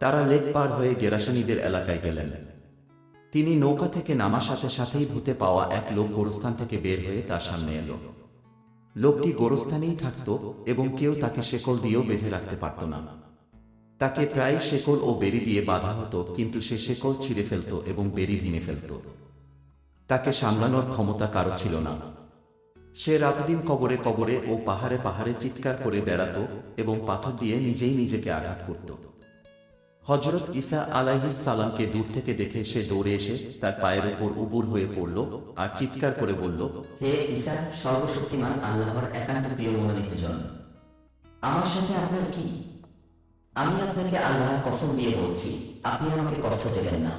তারা লেক পার হয়ে গেরাসানিদের এলাকায় গেলেন। তিনি নৌকা থেকে নামার সাথে সাথেই ভূতে পাওয়া এক লোক গোরস্থান থেকে বের হয়ে তার সামনে এলো। লোকটি গোরস্থানেই থাকত এবং কেউ তাকে শেকল দিয়েও বেঁধে রাখতে পারত না। তাকে প্রায় শেকল ও বেরি দিয়ে বাঁধা হতো, কিন্তু সে শেকল ছিঁড়ে ফেলত এবং বেরি ভেঙে ফেলত। তাকে সামলানোর ক্ষমতা কারও ছিল না। সে রাতদিন কবরে কবরে ও পাহাড়ে পাহাড়ে চিৎকার করে বেড়াত এবং পাথর দিয়ে নিজেই নিজেকে আঘাত করত। হজরত ঈসা আলাইহিস সালামকে দূর থেকে দেখে সে দৌড়ে এসে তার পায়ের ওপর উবুর হয়ে পড়ল আর চিৎকার করে বলল হে ঈসা সর্বশক্তিমান আল্লাহর একান্ত প্রিয় মনোনীত জন আমার সাথে আপনার কি? আমি আপনাকে আল্লাহর কসম দিয়ে বলছি আপনি আমাকে কষ্ট দেবেন না।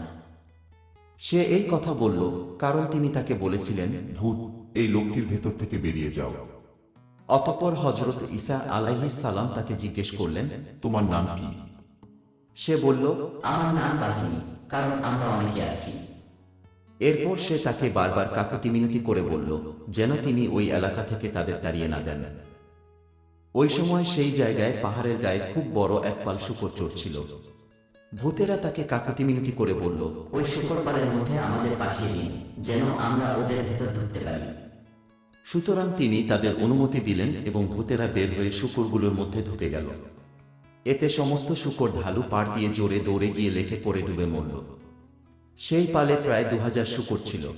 সে এই কথা বলল কারণ তিনি তাকে বলেছিলেন ভূত এই লোকটির ভেতর থেকে বেরিয়ে যাও। অতঃপর হজরত ঈসা আলাইহিস সালাম তাকে জিজ্ঞেস করলেন তোমার নাম কি? সে বলল আমার নাম বাহিনী কারণ আমরা অনেকে আছি। এরপর সে তাকে বারবার কাকতি মিনতি করে বলল যেন তিনি ওই এলাকা থেকে তাদের তাড়িয়ে না দেন। ওই সময় সেই জায়গায় পাহাড়ের গায়ে খুব বড় এক পাল শুকর চড়ছিল। ভূতেরা তাকে কাকতি মিনতি করে বলল ওই শুকরপালের মধ্যে আমাদের পাঠিয়ে দিন যেন আমরা ওদের ভেতর ঢুকতে পারি। সুতরাং তিনি তাদের অনুমতি দিলেন এবং ভূতেরা বের হয়ে শুকরগুলোর মধ্যে ঢুকে গেল। এতে সমস্ত শুকর ঢালু পাড় দিয়ে জোরে দৌড়ে গিয়ে লেখে পড়ে ডুবে মরল। সেই পালে প্রায় দু হাজার শুকর ছিল।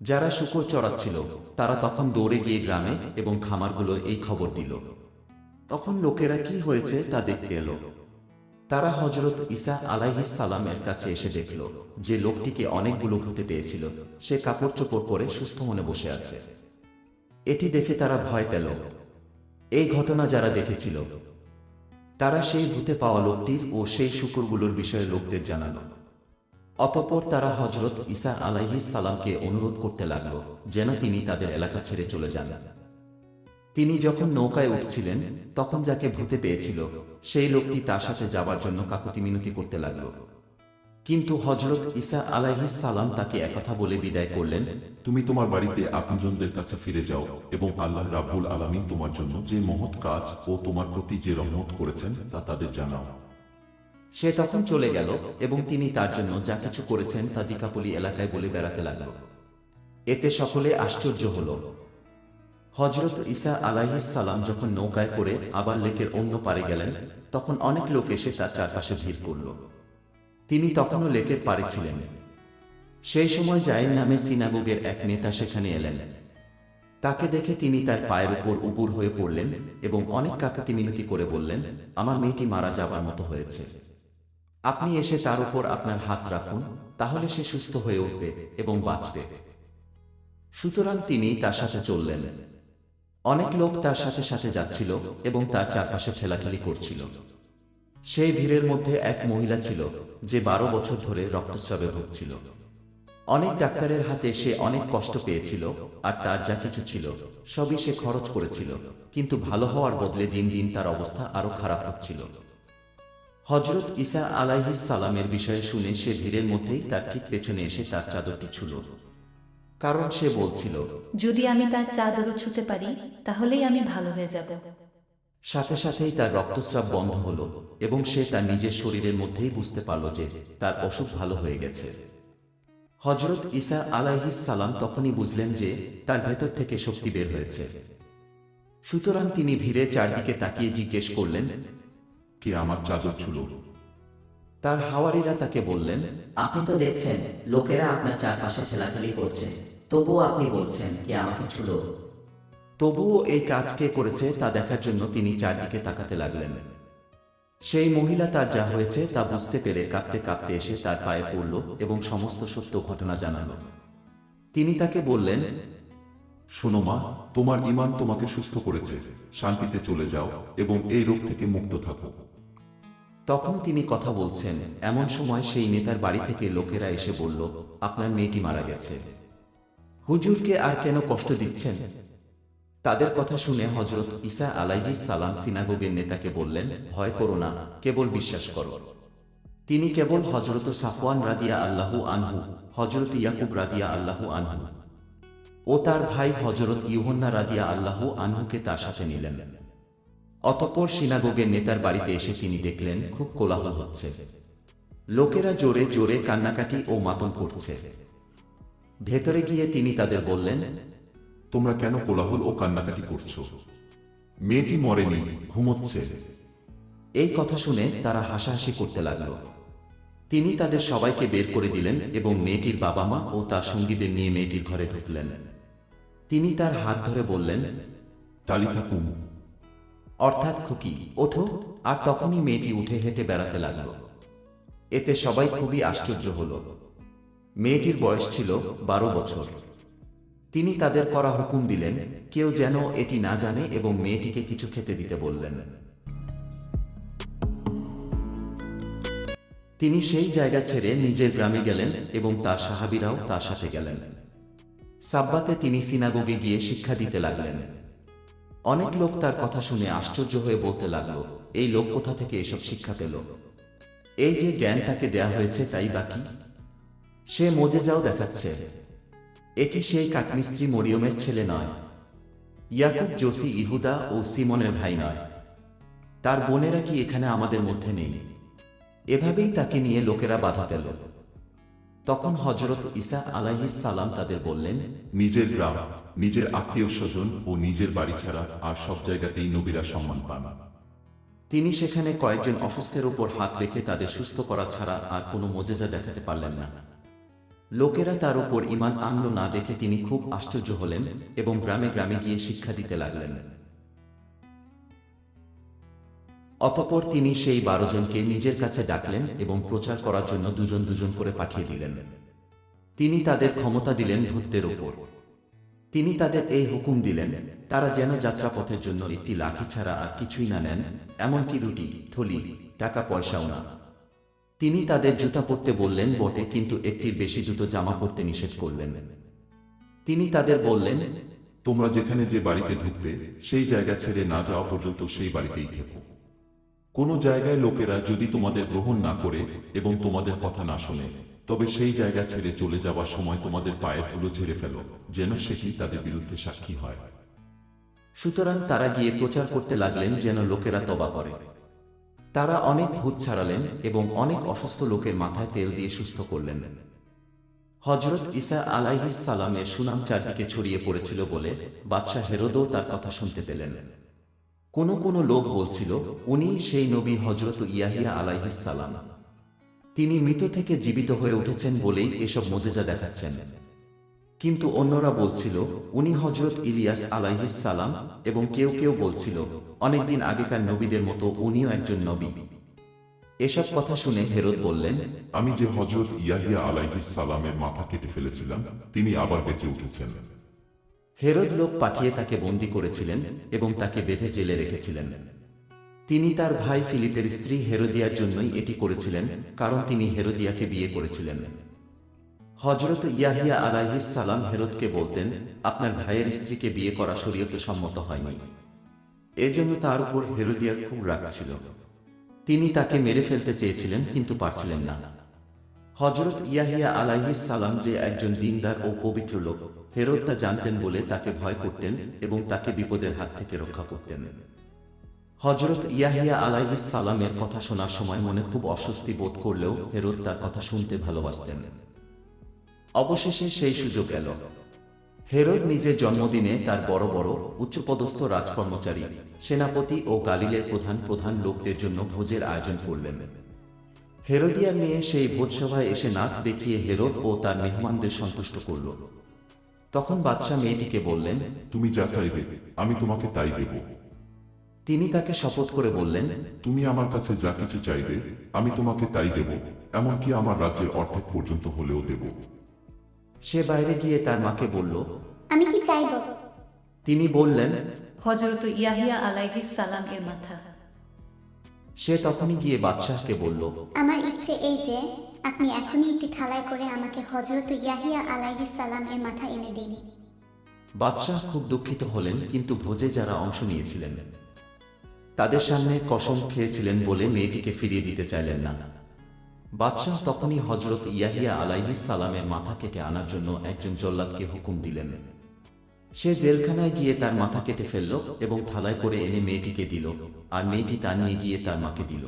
যারা শুকর চড়াচ্ছিল, তারা তখন দৌড়ে গিয়ে গ্রামে এবং খামারগুলো এই খবর দিল। তখন লোকেরা কি হয়েছে তা দেখতে এলো। তারা হজরত ঈসা আলাইহিস সালামের কাছে এসে দেখল যে লোকটিকে অনেকগুলো ভূতে পেয়েছিল। সে কাপড় চোপড় পরে সুস্থ মনে বসে আছে। এটি দেখে তারা ভয় পেল। এই ঘটনা যারা দেখেছিল তারা সেই ভূতে পাওয়া লোকটির ও সেই শুকুরগুলোর বিষয়ে লোকদের জানাল। অতপর তারা হজরত ইসা আলাইহিস সালামকে অনুরোধ করতে লাগল যেন তিনি তাদের এলাকা ছেড়ে চলে যান। তিনি যখন নৌকায় উঠছিলেন, তখন যাকে ভূতে পেয়েছিল, সেই লোকটি তার সাথে যাবার জন্য কাকুতি মিনতি করতে লাগল। কিন্তু হজরত ঈসা আলাইহিস সালাম তাকে একথা বলে বিদায় করলেন তুমি তোমার বাড়িতে আপনজনদের কাছে ফিরে যাও এবং আল্লাহ রাব্বুল আলামিন তোমার জন্য যে মহৎ কাজ ও তোমার প্রতি যে রহমত করেছেন তা তাদের জানাও। সে তখন চলে গেল এবং তিনি তার জন্য যা কিছু করেছেন তা দিকাপলি এলাকায় বলে বেড়াতে লাগল। এতে সকলে আশ্চর্য হল। হজরত ইসা আলাইহিস সালাম যখন নৌকায় করে আবার লেকের অন্য পারে গেলেন তখন অনেক লোক এসে তার চারপাশে ভিড় করল। তিনি তখনও লেকের পারে ছিলেন সেই সময় জায়ের নামে সিনাগুগের এক নেতা সেখানে এলেন। তাকে দেখে তিনি তার পায়ের উপর উপুর হয়ে পড়লেন এবং অনেক কাকাতি মিনতি করে বললেন, আমার মেয়েটি মারা যাবার মতো হয়েছে। আপনি এসে তার উপর আপনার হাত রাখুন, তাহলে সে সুস্থ হয়ে উঠবে এবং বাঁচবে। সুতরাং তিনি তার সাথে চললেন। অনেক লোক তার সাথে সাথে যাচ্ছিল এবং তার চারপাশে ঠেলাঠেলি করছিল। সেই ভিড়ের মধ্যে এক মহিলা ছিল, যে বারো বছর ধরে রক্তস্রাবে ভুগছিল। অনেক ডাক্তারের হাতে সে অনেক কষ্ট পেয়েছিল, আর তার যা কিছু ছিল, সবই সে খরচ করেছিল, কিন্তু ভালো হওয়ার বদলে দিন দিন তার অবস্থা আরও খারাপ হচ্ছিল। হজরত ঈসা আলাইহিস সালামের বিষয়ে শুনে সে ভিড়ের মধ্যেই তার ঠিক পেছনে এসে তার চাদরটি ছুল। কারণ সে বলছিল, যদি আমি তার চাদরও ছুতে পারি, তাহলেই আমি ভালো হয়ে যাব। সাথে সাথেই তার রক্তস্রাব বন্ধ হলো এবং সে তার নিজের শরীরের মধ্যেই বুঝতে পারল যে তার অসুখ ভালো হয়ে গেছে। হজরত ইসা আলাইহিস সালাম তখনই বুঝলেন যে তার ভেতর থেকে শক্তি বের হয়েছে। সুতরাং তিনি ভিড়ে চারদিকে তাকিয়ে জিজ্ঞেস করলেন কে আমার চাদর ছুলো? তার হাওয়ারিরা তাকে বললেন আপনি তো দেখছেন লোকেরা আপনার চারপাশে ঠেলাঠেলি করছে। তবুও আপনি বলছেন কি আমাকে ছুলো? তবুও এই কাজ কে করেছে তা দেখার জন্য তিনি চারদিকে তাকাতে লাগলেন। সেই মহিলা তার যা হয়েছে তা বুঝতে পেরে কাঁপতে কাঁপতে এসে তার পায়ে পড়ল এবং সমস্ত সত্য ঘটনা জানালো। তিনি তাকে বললেন শোনো মা তোমার ইমান তোমাকে সুস্থ করেছে। শান্তিতে চলে যাও এবং এই রোগ থেকে মুক্ত থাকো। তখন তিনি কথা বলছেন এমন সময় সেই নেতার বাড়ি থেকে লোকেরা এসে বলল আপনার মেয়েটি মারা গেছে। হুজুরকে আর কেন কষ্ট দিচ্ছেন? তাদের কথা শুনে হজরত ঈসা আলাইহি সালাম সিনাগোগের নেতাকে বললেন, ভয় করো না, কেবল বিশ্বাস করো। তিনি কেবল হজরত সাফওয়ান রাদিয়া আল্লাহু আনহু হজরত ইয়াকুব রাদিয়া আল্লাহু আনহু ও তার ভাই হজরত ইউহন্না রাদিয়া আল্লাহু আনহুকে তার সাথে নিলেন। অতঃপর সিনাগোগের নেতার বাড়িতে এসে তিনি দেখলেন, খুব কোলাহল হচ্ছে। লোকেরা জোরে জোরে কান্নাকাটি ও মাতম করছে। ভেতরে গিয়ে তিনি তাদের বললেন তোমরা কেন কোলাহল ও কান্নাকাটি করছ? মেয়েটি মরেনি ঘুমোচ্ছে। এই কথা শুনে তারা হাসাহাসি করতে লাগল। তিনি তাদের সবাইকে বের করে দিলেন এবং মেয়েটির বাবা মা ও তার সঙ্গীদের নিয়ে মেয়েটির ঘরে ঢুকলেন। তিনি তার হাত ধরে বললেন তালিকা কুম অর্থাৎ খুকি ওঠো। আর তখনই মেয়েটি উঠে হেঁটে বেড়াতে লাগল। এতে সবাই খুবই আশ্চর্য হল। মেয়েটির বয়স ছিল বারো বছর। তিনি তাদের করা হুকুম দিলেন, কেউ যেন এটি না জানে এবং মেয়েটিকে কিছু খেতে দিতে বললেন। তিনি সেই জায়গা ছেড়ে নিজের গ্রামে গেলেন এবং তার সাহাবিরাও তার সাথে গেলেন। সাব্বাতে তিনি সিনাগোগে গিয়ে শিক্ষা দিতে লাগলেন। অনেক লোক তার কথা শুনে আশ্চর্য হয়ে বলতে লাগল, এই লোক কোথা থেকে এসব শিক্ষা পেল? এই যে জ্ঞান তাকে দেয়া হয়েছে তাই বাকি সে মজে যাও দেখাচ্ছে। এ কি সেই কাকমিস্ত্রি মরিয়মের ছেলে নয়। ইয়াকুব জোসি ইহুদা ও সিমনের ভাই নয়। তার বোনেরা কি এখানে আমাদের মধ্যে নেই? এভাবেই তাকে নিয়ে লোকেরা বাধা পেল। তখন হজরত ঈসা আলাইহিস সালাম তাদের বললেন নিজের গ্রাম নিজের আত্মীয় স্বজন ও নিজের বাড়ি ছাড়া আর সব জায়গাতেই নবীরা সম্মান পান। তিনি সেখানে কয়েকজন অসুস্থের উপর হাত রেখে তাদের সুস্থ করা ছাড়া আর কোনো মজেজা দেখাতে পারলেন না। লোকেরা তার উপর ইমান আনলো না দেখে তিনি খুব আশ্চর্য হলেন এবং গ্রামে গ্রামে গিয়ে শিক্ষা দিতে লাগলেন। অতঃপর তিনি সেই বারো জনকে নিজের কাছে ডাকলেন এবং প্রচার করার জন্য দুজন দুজন করে পাঠিয়ে দিলেন। তিনি তাদের ক্ষমতা দিলেন ভূতদের উপর। তিনি তাদের এই হুকুম দিলেন, তারা যেন যাত্রাপথের জন্য একটি লাঠি ছাড়া আর কিছুই না নেন, এমনকি রুটি, থলি টাকা পয়সাও না। তিনি তাদের জুতা পরতে বললেন বটে কিন্তু একটির বেশি জুতো জামা পরতে নিষেধ করলেন। তিনি তাদের বললেন তোমরা যেখানে যে বাড়িতে ঢুকবে সেই জায়গা ছেড়ে না যাওয়া পর্যন্ত সেই বাড়িতেই থেকো। কোনো জায়গায় লোকেরা যদি তোমাদের গ্রহণ না করে এবং তোমাদের কথা না শোনে তবে সেই জায়গা ছেড়ে চলে যাওয়ার সময় তোমাদের পায়ের ধুলো ঝেড়ে ফেলো যেন সেটি তাদের বিরুদ্ধে সাক্ষী হয়। সুতরাং তারা গিয়ে প্রচার করতে লাগলেন যেন লোকেরা তবা করে। তারা অনেক ভূত ছাড়ালেন এবং অনেক অসুস্থ লোকের মাথায় তেল দিয়ে সুস্থ করলেন। হজরত আলাইহিস সালামের সুনাম চারদিকে ছড়িয়ে পড়েছিল বলে বাদশাহ হেরোদও তার কথা শুনতে পেলেন। কোনো কোনো লোক বলছিল, উনি সেই নবী হজরত ইয়াহিয়া সালাম। তিনি মৃত থেকে জীবিত হয়ে উঠেছেন বলেই এসব মজেজা দেখাচ্ছেন। কিন্তু অন্যরা বলছিল উনি হজরত ইলিয়াস আলাইহিস সালাম এবং কেউ কেউ বলছিল অনেকদিন আগেকার নবীদের মতো উনিও একজন নবী। এসব কথা শুনে হেরত বললেন আমি যে হজরত ইয়াহিয়া সালামের মাথা কেটে ফেলেছিলাম তিনি আবার বেঁচে উঠেছেন। হেরোদ লোক পাঠিয়ে তাকে বন্দি করেছিলেন এবং তাকে বেঁধে জেলে রেখেছিলেন। তিনি তার ভাই ফিলিপের স্ত্রী হেরোদিয়ার জন্যই এটি করেছিলেন কারণ তিনি হেরোদিয়াকে বিয়ে করেছিলেন। হজরত ইয়াহিয়া আলাইহিস সালাম হেরোদকে বলতেন, আপনার ভাইয়ের স্ত্রীকে বিয়ে করা শরীয়তে সম্মত হয়নি। এজন্য তার উপর হেরোদিয়ার খুব রাগ ছিল। তিনি তাকে মেরে ফেলতে চেয়েছিলেন, কিন্তু পারছিলেন না। হজরত ইয়াহিয়া আলাইহিস সালাম যে একজন দিনদার ও পবিত্র লোক হেরোদ তা জানতেন বলে তাকে ভয় করতেন এবং তাকে বিপদের হাত থেকে রক্ষা করতেন। হজরত ইয়াহিয়া আলাইহিস সালামের কথা শোনার সময় মনে খুব অস্বস্তি বোধ করলেও হেরত তার কথা শুনতে ভালোবাসতেন। অবশেষে সেই সুযোগ এল হেরোদ নিজের জন্মদিনে তার বড় বড় উচ্চপদস্থ রাজকর্মচারী সেনাপতি ও গালিলের প্রধান প্রধান লোকদের জন্য ভোজের আয়োজন করলেন। হেরোদিয়ার মেয়ে সেই ভোজসভায় এসে নাচ দেখিয়ে হেরোদ ও তার মেহমানদের সন্তুষ্ট করল। তখন বাদশাহ মেয়েটিকে বললেন তুমি যা চাইবে আমি তোমাকে তাই দেব। তিনি তাকে শপথ করে বললেন তুমি আমার কাছে যা কিছু চাইবে আমি তোমাকে তাই দেব এমনকি আমার রাজ্যের অর্ধেক পর্যন্ত হলেও দেব। সে বাইরে গিয়ে তার মাকে বলল আমি কি চাইব? তিনি বললেন হজরত ইয়াহিয়া আলাইহিস সালাম এর মাথা। সে তখনই গিয়ে বাদশাহকে বলল আমার ইচ্ছে এই যে আপনি এখনই একটি থালায় করে আমাকে হজরত ইয়াহিয়া আলাইহিস সালাম এর মাথা এনে দিন। বাদশাহ খুব দুঃখিত হলেন কিন্তু ভোজে যারা অংশ নিয়েছিলেন তাদের সামনে কসম খেয়েছিলেন বলে মেয়েটিকে ফিরিয়ে দিতে চাইলেন না। বাদশাহ তখনই হজরত ইয়াহিয়া আলাইহিস সালামের মাথা কেটে আনার জন্য একজন জল্লাদকে হুকুম দিলেন। সে জেলখানায় গিয়ে তার মাথা কেটে ফেলল এবং থালায় করে এনে মেয়েটিকে দিল আর মেয়েটি তা নিয়ে গিয়ে তার মাকে দিল।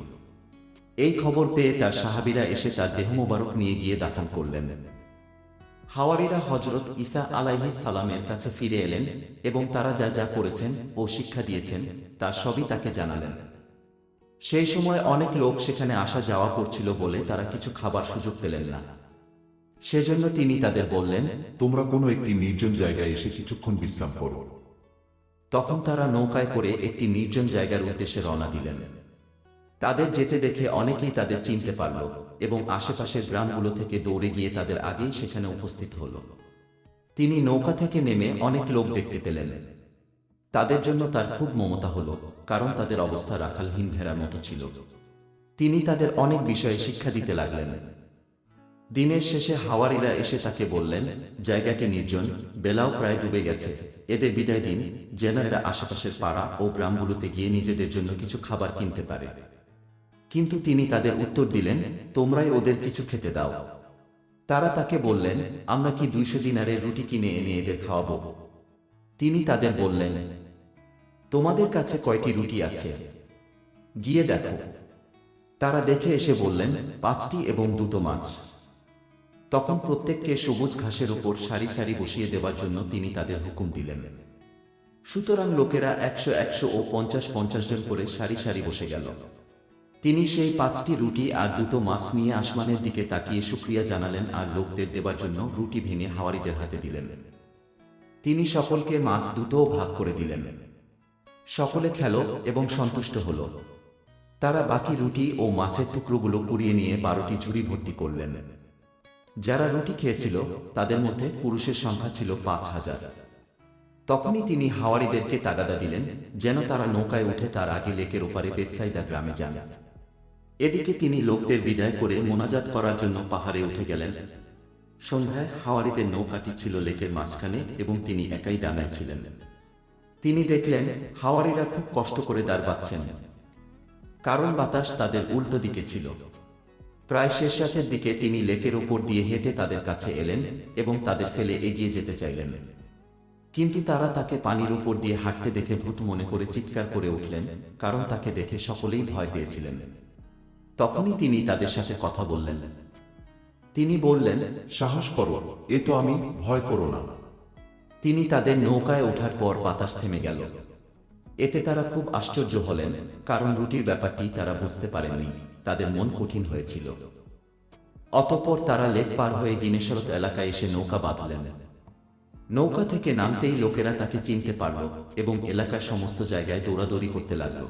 এই খবর পেয়ে তার সাহাবীরা এসে তার দেহ মোবারক নিয়ে গিয়ে দাফন করলেন। হাওয়ারিরা হজরত ইসা আলাইহিস সালামের কাছে ফিরে এলেন এবং তারা যা যা করেছেন ও শিক্ষা দিয়েছেন তা সবই তাকে জানালেন। সেই সময় অনেক লোক সেখানে আসা যাওয়া করছিল বলে তারা কিছু খাবার সুযোগ পেলেন না। সেজন্য তিনি তাদের বললেন তোমরা কোনো একটি নির্জন জায়গায় এসে কিছুক্ষণ বিশ্রাম করো। তখন তারা নৌকায় করে একটি নির্জন জায়গার উদ্দেশ্যে রওনা দিলেন। তাদের যেতে দেখে অনেকেই তাদের চিনতে পারল এবং আশেপাশের গ্রামগুলো থেকে দৌড়ে গিয়ে তাদের আগেই সেখানে উপস্থিত হল। তিনি নৌকা থেকে নেমে অনেক লোক দেখতে পেলেন। তাদের জন্য তার খুব মমতা হলো, কারণ তাদের অবস্থা রাখালহীন ভেড়ার মতো ছিল। তিনি তাদের অনেক বিষয়ে শিক্ষা দিতে লাগলেন। দিনের শেষে হাওয়ারিরা এসে তাকে বললেন জায়গাটি নির্জন, বেলাও প্রায় ডুবে গেছে। এদের বিদায় দিন, যেন এরা আশেপাশের পাড়া ও গ্রামগুলোতে গিয়ে নিজেদের জন্য কিছু খাবার কিনতে পারে। কিন্তু তিনি তাদের উত্তর দিলেন, তোমরাই ওদের কিছু খেতে দাও। তারা তাকে বললেন, আমরা কি দুইশো দিনারের রুটি কিনে এনে এদের খাওয়াবো? তিনি তাদের বললেন তোমাদের কাছে কয়টি রুটি আছে? গিয়ে দেখো। তারা দেখে এসে বললেন, পাঁচটি এবং দুটো মাছ। তখন প্রত্যেককে সবুজ ঘাসের উপর সারি সারি বসিয়ে দেওয়ার জন্য তিনি তাদের হুকুম দিলেন। সুতরাং লোকেরা একশো একশো ও পঞ্চাশ পঞ্চাশ জন করে সারি সারি বসে গেল। তিনি সেই পাঁচটি রুটি আর দুটো মাছ নিয়ে আসমানের দিকে তাকিয়ে শুক্রিয়া জানালেন আর লোকদের দেবার জন্য রুটি ভেঙে হাওয়ারিদের হাতে দিলেন। তিনি সকলকে মাছ দুটোও ভাগ করে দিলেন। সকলে খেল এবং সন্তুষ্ট হল। তারা বাকি রুটি ও মাছের টুকরোগুলো কুড়িয়ে নিয়ে বারোটি ঝুড়ি ভর্তি করলেন। যারা রুটি খেয়েছিল, তাদের মধ্যে পুরুষের সংখ্যা ছিল পাঁচ হাজার। তখনই তিনি হাওয়ারিদেরকে তাগাদা দিলেন, যেন তারা নৌকায় উঠে তার আগে লেকের ওপারে বেতসাইদা গ্রামে যান। এদিকে তিনি লোকদের বিদায় করে মোনাজাত করার জন্য পাহাড়ে উঠে গেলেন। সন্ধ্যায় হাওয়ারিদের নৌকাটি ছিল লেকের মাঝখানে এবং তিনি একাই ডাঙায় ছিলেন। তিনি দেখলেন হাওয়ারিরা খুব কষ্ট করে দাঁড় পাচ্ছেন কারণ বাতাস তাদের উল্টো দিকে ছিল। প্রায় শেষ দিকে তিনি লেকের ওপর দিয়ে হেঁটে তাদের কাছে এলেন এবং তাদের ফেলে এগিয়ে যেতে চাইলেন। কিন্তু তারা তাকে পানির উপর দিয়ে হাঁটতে দেখে ভূত মনে করে চিৎকার করে উঠলেন, কারণ তাকে দেখে সকলেই ভয় পেয়েছিলেন। তখনই তিনি তাদের সাথে কথা বললেন। তিনি বললেন, সাহস করো, এ তো আমি ভয় করো না। তিনি তাদের নৌকায় ওঠার পর বাতাস থেমে গেল। এতে তারা খুব আশ্চর্য হলেন, কারণ রুটির ব্যাপারটি তারা বুঝতে পারেননি, তাদের মন কঠিন হয়েছিল। অতঃপর তারা লেক পার হয়ে দিনেশরত এলাকায় এসে নৌকা বাঁধলেন। নৌকা থেকে নামতেই লোকেরা তাকে চিনতে পারল এবং এলাকার সমস্ত জায়গায় দৌড়াদৌড়ি করতে লাগল।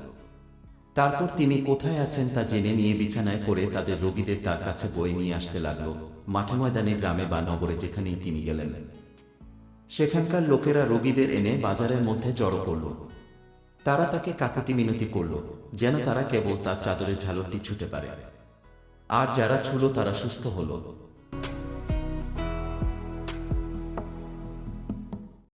তারপর তিনি কোথায় আছেন তা জেনে নিয়ে বিছানায় করে তাদের রোগীদের তার কাছে বয়ে নিয়ে আসতে লাগল, মাঠে ময়দানে গ্রামে বা নগরে যেখানেই তিনি গেলেন। সেখানকার লোকেরা রোগীদের এনে বাজারের মধ্যে জড়ো করল। তারা তাকে কাকাতি মিনতি করল, যেন তারা কেবল তার চাদরের ঝালরটি ছুতে পারে। আর যারা ছুলো তারা সুস্থ হলো।